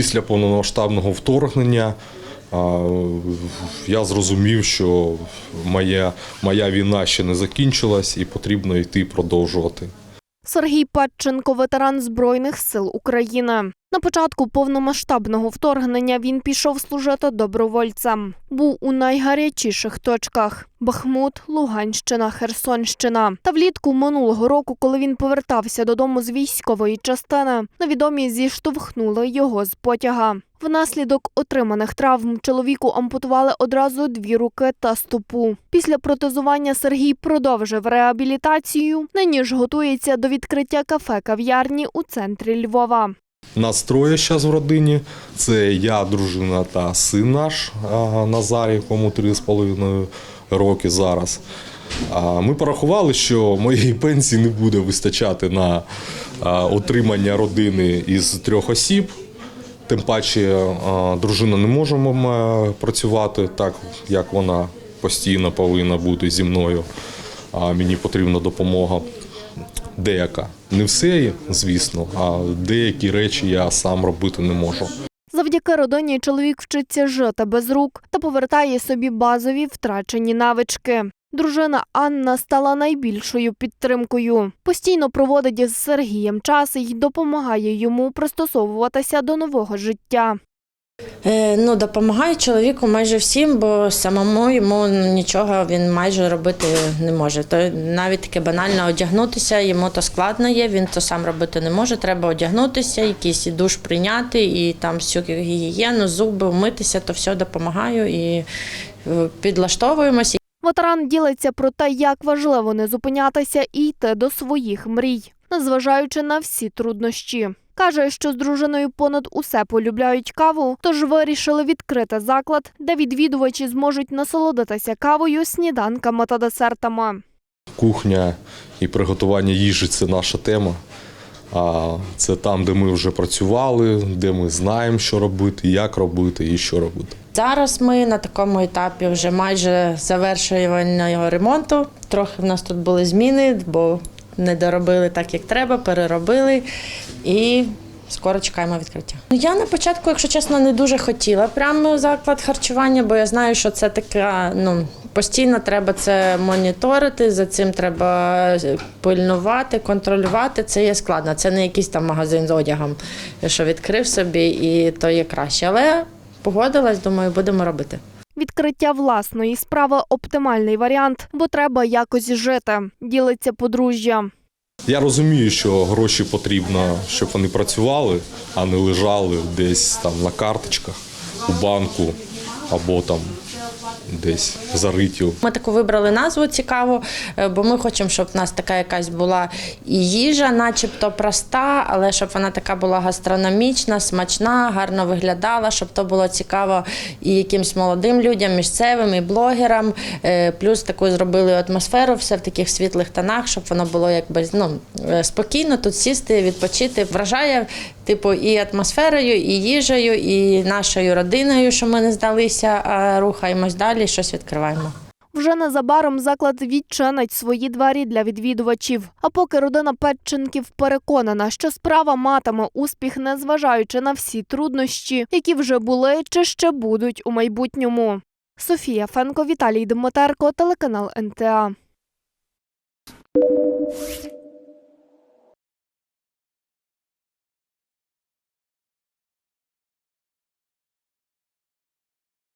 Після повномасштабного вторгнення я зрозумів, що моя, моя війна ще не закінчилась і потрібно йти продовжувати. Сергій Патченко, ветеран Збройних сил України. На початку повномасштабного вторгнення він пішов служити добровольцем. Був у найгарячіших точках: Бахмут, Луганщина, Херсонщина. Та влітку минулого року, коли він повертався додому з військової частини, невідомі зіштовхнули його з потяга. Внаслідок отриманих травм чоловіку ампутували одразу дві руки та стопу. Після протезування Сергій продовжив реабілітацію. Нині ж готується до відкриття кафе-кав'ярні у центрі Львова. Нас троє зараз в родині. Це я, дружина та син наш Назар, якому три з половиною роки зараз. Ми порахували, що моєї пенсії не буде вистачати на отримання родини із трьох осіб. Тим паче дружина не може працювати так, як вона постійно повинна бути зі мною. Мені потрібна допомога деяка. Не все, звісно, а деякі речі я сам робити не можу. Завдяки родині чоловік вчиться жити без рук та повертає собі базові втрачені навички. Дружина Анна стала найбільшою підтримкою. Постійно проводить з Сергієм час і допомагає йому пристосовуватися до нового життя. Е, Ну, допомагаю чоловіку майже всім, бо самому йому нічого він майже робити не може. То навіть таке банально одягнутися, йому то складно є, він то сам робити не може. Треба одягнутися, якийсь душ прийняти, і там всю гігієну, зуби, вмитися, то все допомагаю і е, підлаштовуємося. Ветеран ділиться про те, як важливо не зупинятися і йти до своїх мрій, незважаючи на всі труднощі. Каже, що з дружиною понад усе полюбляють каву, тож вирішили відкрити заклад, де відвідувачі зможуть насолодитися кавою, сніданками та десертами. Кухня і приготування їжі це наша тема. А це там, де ми вже працювали, де ми знаємо, що робити, як робити і що робити. Зараз ми на такому етапі вже майже завершуємо ремонту. Трохи в нас тут були зміни, бо не доробили так, як треба, переробили і скоро чекаємо відкриття. Ну, Я на початку, якщо чесно, не дуже хотіла прямо заклад харчування, бо я знаю, що це така, ну. Постійно треба це моніторити, за цим треба пильнувати, контролювати. Це є складно. Це не якийсь там магазин з одягом, що відкрив собі, і то є краще. Але погодилась, думаю, будемо робити. Відкриття власної справи оптимальний варіант, бо треба якось жити. Ділиться подружжя. Я розумію, що гроші потрібно, щоб вони працювали, а не лежали десь там на карточках у банку або там десь зариті. Ми таку вибрали назву цікаву, е, бо ми хочемо, щоб в нас така якась була і їжа, начебто проста, але щоб вона така була гастрономічна, смачна, гарно виглядала, щоб то було цікаво і якимсь молодим людям, місцевим, і блогерам. Е, Плюс таку зробили атмосферу, все в таких світлих тонах, щоб воно було якби ну, е, спокійно тут сісти, відпочити. Вражає типу і атмосферою, і їжею, і нашою родиною, що ми не здалися, а рухаємось далі, щось відкриваємо. Вже незабаром заклад відчинить свої двері для відвідувачів. А поки родина Петченків переконана, що справа матиме успіх, незважаючи на всі труднощі, які вже були чи ще будуть у майбутньому. Софія Фенко, Віталій Дмитерко, телеканал НТА.